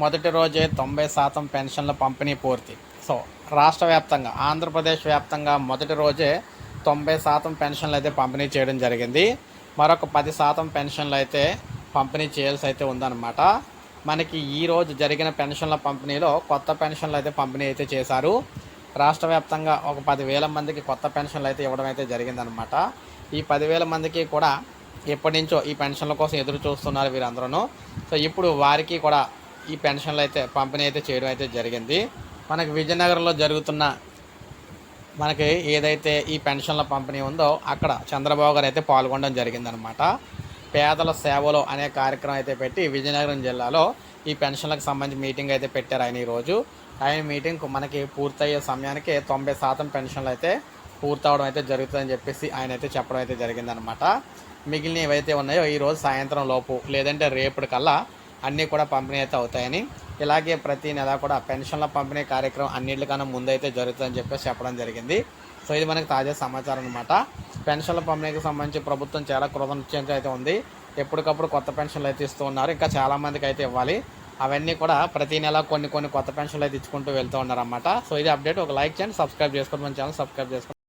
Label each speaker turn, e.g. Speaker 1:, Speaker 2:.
Speaker 1: మొదటి రోజే తొంభై శాతం పెన్షన్ల పంపిణీ పూర్తి. సో రాష్ట్ర వ్యాప్తంగా ఆంధ్రప్రదేశ్ వ్యాప్తంగా మొదటి రోజే తొంభై శాతం పెన్షన్లు అయితే పంపిణీ చేయడం జరిగింది. మరొక పది శాతం పెన్షన్లు అయితే పంపిణీ చేయాల్సి అయితే ఉందన్నమాట. మనకి ఈ రోజు జరిగిన పెన్షన్ల పంపిణీలో కొత్త పెన్షన్లు అయితే పంపిణీ అయితే చేశారు. రాష్ట్ర వ్యాప్తంగా ఒక పదివేల మందికి కొత్త పెన్షన్లు అయితే ఇవ్వడం అయితే జరిగిందనమాట ఈ పదివేల మందికి కూడా ఎప్పటి నుంచో ఈ పెన్షన్ల కోసం ఎదురు చూస్తున్నారు వీరందరూ సో ఇప్పుడు వారికి కూడా ఈ పెన్షన్లు అయితే పంపిణీ అయితే చేయడం అయితే జరిగింది. మనకి విజయనగరంలో జరుగుతున్న మనకి ఏదైతే ఈ పెన్షన్ల పంపిణీ ఉందో అక్కడ చంద్రబాబు గారు అయితే పాల్గొనడం జరిగిందనమాట. పేదల సేవలో అనే కార్యక్రమం అయితే పెట్టి విజయనగరం జిల్లాలో ఈ పెన్షన్లకు సంబంధించి మీటింగ్ అయితే పెట్టారు ఆయన ఈరోజు. ఆయన మీటింగ్ మనకి పూర్తయ్యే సమయానికి తొంభై శాతం పెన్షన్లు అయితే పూర్తవడం అయితే జరుగుతుందని చెప్పేసి ఆయన అయితే చెప్పడం అయితే జరిగిందనమాట. మిగిలిన ఏవైతే ఉన్నాయో ఈరోజు సాయంత్రం లోపు లేదంటే రేపటికల్లా అన్నీ కూడా పంపిణీ అయితే అవుతాయని. ఇలాగే ప్రతి నెల కూడా పెన్షన్ల పంపిణీ కార్యక్రమం అన్నింటికన్నా ముందైతే జరుగుతుందని చెప్పేసి చెప్పడం జరిగింది. సో ఇది మనకి తాజా సమాచారం అనమాట పెన్షన్ల పంపిణీకి సంబంధించి ప్రభుత్వం చాలా కృతనిశ్చయంతో అయితే ఉంది. ఎప్పటికప్పుడు కొత్త పెన్షన్లు అయితే ఇస్తూ ఉన్నారు. ఇంకా చాలామందికి అయితే ఇవ్వాలి. అవన్నీ కూడా ప్రతి నెల కొన్ని కొన్ని కొత్త పెన్షన్లు అయితే ఇచ్చుకుంటూ వెళ్తూ ఉన్నారన్నమాట. సో ఇది అప్డేట్. ఒక లైక్ చేయండి సబ్స్క్రైబ్ చేసుకోండి. మన ఛానల్ సబ్స్క్రైబ్ చేసుకోండి.